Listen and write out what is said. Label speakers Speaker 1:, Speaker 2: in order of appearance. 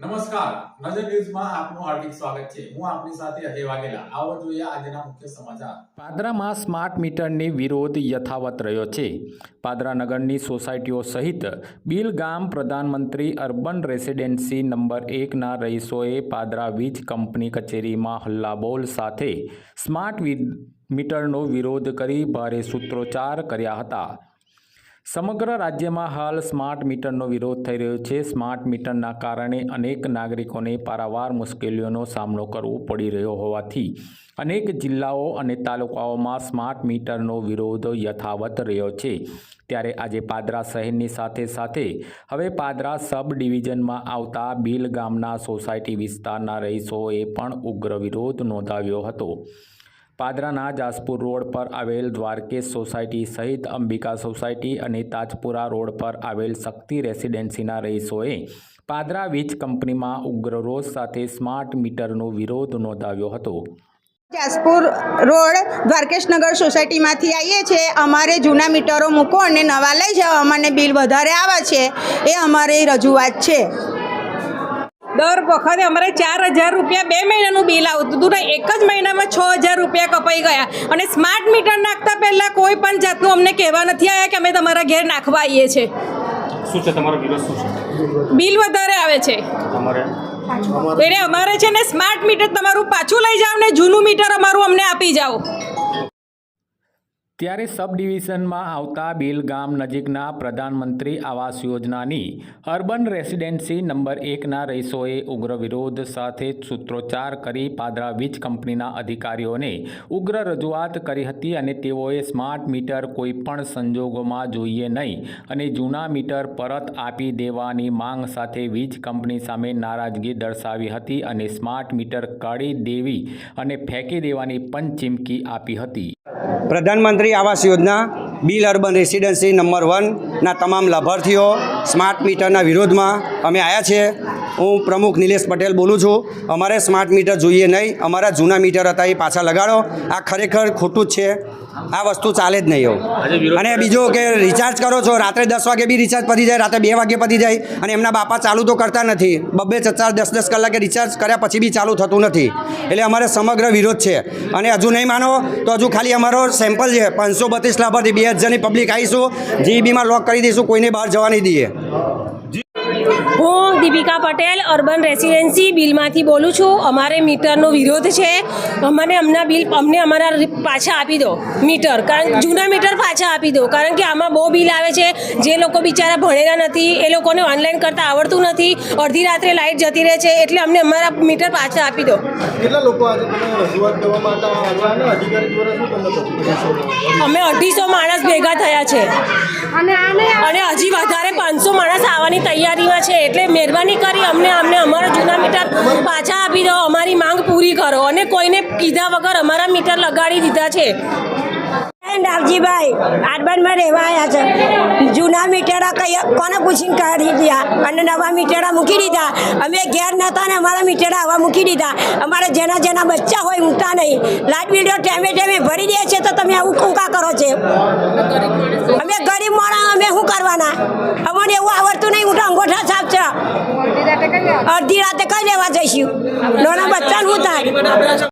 Speaker 1: નમસ્કાર. નજર ન્યૂઝમાં આપનું હાર્દિક સ્વાગત છે. હું આપની સાથે અજય વાઘેલા. આવો જોઈએ આજના મુખ્ય સમાચાર.
Speaker 2: પાદરામાં સ્માર્ટ મીટરની વિરોધ યથાવત રહ્યો છે. પાદરા નગરની સોસાયટીઓ સહિત બિલ ગામ પ્રધાનમંત્રી અર્બન રેસિડેન્સી નંબર એકના રહીશોએ પાદરા વીજ કંપની કચેરીમાં હલ્લાબોલ સાથે સ્માર્ટ મીટરનો વિરોધ કરી ભારે સૂત્રોચ્ચાર કર્યા હતા. સમગ્ર રાજ્યમાં હાલ સ્માર્ટ મીટરનો વિરોધ થઈ રહ્યો છે. સ્માર્ટ મીટરના કારણે અનેક નાગરિકોને પારાવાર મુશ્કેલીઓનો સામનો કરવો પડી રહ્યો હોવાથી અનેક જિલ્લાઓ અને તાલુકાઓમાં સ્માર્ટ મીટરનો વિરોધ યથાવત રહ્યો છે. ત્યારે આજે પાદરા શહેરની સાથે સાથે હવે પાદરા સબ ડિવિઝનમાં આવતા બિલ ગામના સોસાયટી વિસ્તારના રહીશોએ પણ ઉગ્ર વિરોધ નોંધાવ્યો હતો. પાદરાના જાસપુર રોડ પર આવેલ દ્વારકેશ સોસાયટી સહિત અંબિકા સોસાયટી અને તાજપુરા રોડ પર આવેલ શક્તિ રેસિડેન્સીના રહીશોએ પાદરા વીજ કંપનીમાં ઉગ્ર રોષ સાથે સ્માર્ટ મીટરનો વિરોધ નોંધાવ્યો હતો.
Speaker 3: જાસપુર રોડ દ્વારકેશનગર સોસાયટીમાંથી આવીએ છીએ. અમારે જૂના મીટરો મૂકો અને નવા લઈ જાઓ. અમને બિલ વધારે આવે છે. એ અમારી રજૂઆત છે.
Speaker 4: દર વખતે અમારે ચાર હજાર રૂપિયા બે મહિનાનું બિલ આવતું હતું. ને એક જ મહિનામાં છ હજાર રૂપિયા કપાઈ ગયા. અને સ્માર્ટ મીટર નાખતા પહેલાં કોઈ પણ જાતનું અમને કહેવા નથી આવ્યા કે અમે તમારા ઘેર નાખવા આવીએ છીએ.
Speaker 5: શું છે તમારો બિલ શું છે?
Speaker 4: બિલ વધારે આવે છે.
Speaker 5: તમારે
Speaker 4: એટલે અમારે છે ને સ્માર્ટ મીટર તમારું પાછું લઈ જાઓ ને જૂનું મીટર અમારું અમને આપી જાઓ.
Speaker 2: ત્યારે સબ ડિવિઝનમાં આવતા બેલગામ નજીકના પ્રધાનમંત્રી આવાસ યોજનાની અર્બન રેસિડેન્સી નંબર એકના રહીશોએ ઉગ્ર વિરોધ સાથે સૂત્રોચ્ચાર કરી પાદરા વીજ કંપનીના અધિકારીઓને ઉગ્ર રજૂઆત કરી હતી અને તેઓએ સ્માર્ટ મીટર કોઈપણ સંજોગોમાં જોઈએ નહીં અને જૂના મીટર પરત આપી દેવાની માંગ સાથે વીજ કંપની સામે નારાજગી દર્શાવી હતી અને સ્માર્ટ મીટર કાઢી દેવી અને ફેંકી દેવાની પણ ચીમકી આપી હતી.
Speaker 6: પ્રધાનમંત્રી આવાસ યોજના, બિલ અર્બન રેસિડેન્સી નંબર વનના તમામ લાભાર્થીઓ સ્માર્ટ મીટરના વિરોધમાં અમે આવ્યા છીએ. હું પ્રમુખ નિલેશ પટેલ બોલું છું. અમારે સ્માર્ટ મીટર જોઈએ નહીં. અમારા જૂના મીટર હતા એ પાછા લગાડો. આ ખરેખર ખોટું જ છે. આ વસ્તુ ચાલે જ નહીં એવું અને બીજું કે રિચાર્જ કરો છો રાત્રે દસ વાગે બી રિચાર્જ પતી જાય રાત્રે બે વાગે પતી જાય. અને એમના બાપા ચાલુ તો કરતા નથી. બબ્બે ચાર દસ દસ કલાકે રિચાર્જ કર્યા પછી બી ચાલુ થતું નથી. એટલે અમારે સમગ્ર વિરોધ છે. અને હજુ નહીં માનો તો હજુ ખાલી અમારો સેમ્પલ છે. પાંચસો બત્રીસ લાભાર્થી બે હજારની પબ્લિક આવીશું. જીબીમાં લોક કરી દઈશું કોઈને બહાર જવા નહીં દઈએ.
Speaker 4: હું દીપિકા પટેલ અર્બન રેસિડેન્સી બિલમાંથી બોલું છું. અમારે મીટરનો વિરોધ છે. અમને અમના બિલ અમને અમારા પાછા આપી દો મીટર. કારણ જૂના મીટર પાછા આપી દો. કારણ કે આમાં બહુ બિલ આવે છે. જે લોકો બિચારા ભણેલા નથી એ લોકોને ઓનલાઈન કરતાં આવડતું નથી. અડધી રાત્રે લાઇટ જતી રહે છે એટલે અમને અમારા મીટર પાછા આપી દો.
Speaker 7: કેટલા લોકો આજે તમે રજૂઆત કરવા માટે
Speaker 4: અમે અઢીસો માણસ ભેગા થયા છે. અને હજી વધારે પાંચસો માણસ આવવાની તૈયારીમાં છે એટલે મહેરબાની કરી અમને અમને અમારા જૂના મીટર પાછા આપી દો, અમારી માંગ પૂરી કરો અને કોઈને કીધા વગર અમારા મીટર લગાડી દીધા છે.
Speaker 8: જૂના મીટરા કઈ કોને પૂછીને કાઢી દીધા? અને નવા મીટરા મૂકી દીધા? અમે ઘેર નહોતા ને અમારા મીટરા આવા મૂકી દીધા. અમારે જેના જેના બચ્ચા હોય મૂકતા નહીં. લાઇટ બિલ ટાઈમે ટાઈમે ભરી દે છે તો તમે આવું કુકા કરો છો? અમે ગરીબ માણસ અમે શું કરવાના? અમને એવું આવડતું નહીં હું તો અંગોઠા સાફ છે. અડધી રાતે કઈ લેવા જઈશું? નાના બચ્ચા શું થાય.